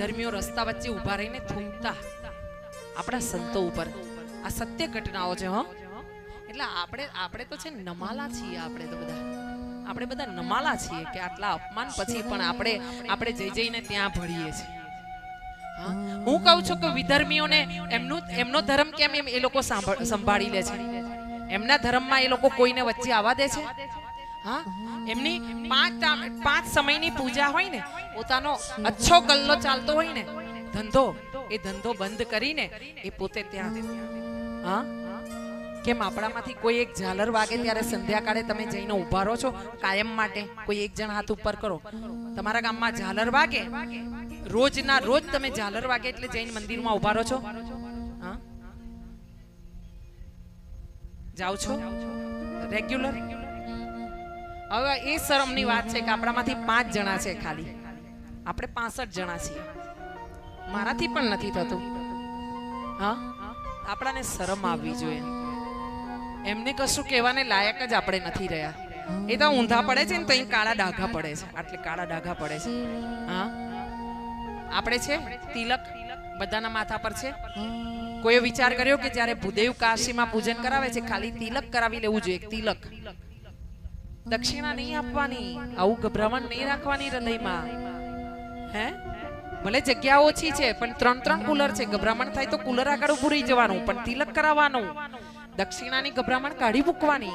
વિધર્મીઓ રસ્તા વચ્ચે ઊભા રહીને થૂંકતા આપણા સંતો ઉપર. આ સત્ય ઘટનાઓ છે, હો. એટલે આપણે આપણે તો છે નમાલા છીએ આપણે તો બધા. આપણે બધા નમાલા છીએ કે આટલા અપમાન પછી પણ આપણે આપણે જઈ જઈને ત્યાં ભળીએ છીએ. હા? કહું છું કે વિધર્મીઓને એમનું, એમનો ધર્મ કેમ એમ એ લોકો સંભાળી લે છે? એમના ધર્મમાં એ લોકો કોઈને વચ્ચે આવવા દે છે? હા? એમની પાંચ પાંચ સમયની પૂજા હોય ને, પોતાનો અચ્છો કલ્લો ચાલતો હોય ને, ધંધો, એ ધંધો બંધ કરીને એ પોતે ત્યાં હા? કેમ આપણામાંથી કોઈ એક ઝાલર વાગે ત્યારે સંધ્યાકાળે તમે જઈને ઊભા રહો છો કાયમ માટે? કોઈ એક જણ હાથ ઉપર કરો. તમારા ગામમાં ઝાલર વાગે? રોજના રોજ તમે ઝાલર વાગે એટલે જઈને મંદિરમાં ઊભા રહો છો? હા? જાઓ છો? રેગ્યુલર? હવે એ શરમની વાત છે કે આપણામાંથી પાંચ જણા છે ખાલી. આપણે પાસઠ જણા છીએ. મારાથી પણ નથી થતું. હા? આપણાને શરમ આવવી જોઈએ. એમને કશું કહેવાને લાયક જ આપણે નથી રહ્યા. એ તો ઊંધા પડે છે ને તો અહીં કાળા ડાઘા પડે છે. આટલે કાળા ડાઘા પડે છે. હા? આપણે છે? તિલક બધાના માથા પર છે? કોઈએ વિચાર કર્યો કે જ્યારે ભૂદેવ કાશીમાં પૂજન કરાવે છે, ખાલી તિલક કરાવી લેવું જોઈએ તિલક. દક્ષિણા નહીં આપવાની, આવું ગભરામણ નહીં રાખવાની હૃદયમાં. હે? ભલે જગ્યા ઓછી છે, પણ ત્રણ ત્રણ કુલર છે. ગભરામણ થાય તો કુલર આગળ ઉભું જવાનું, પણ તિલક કરાવવાનું. દક્ષિણાની ગભરામણ કાઢી મૂકવાની.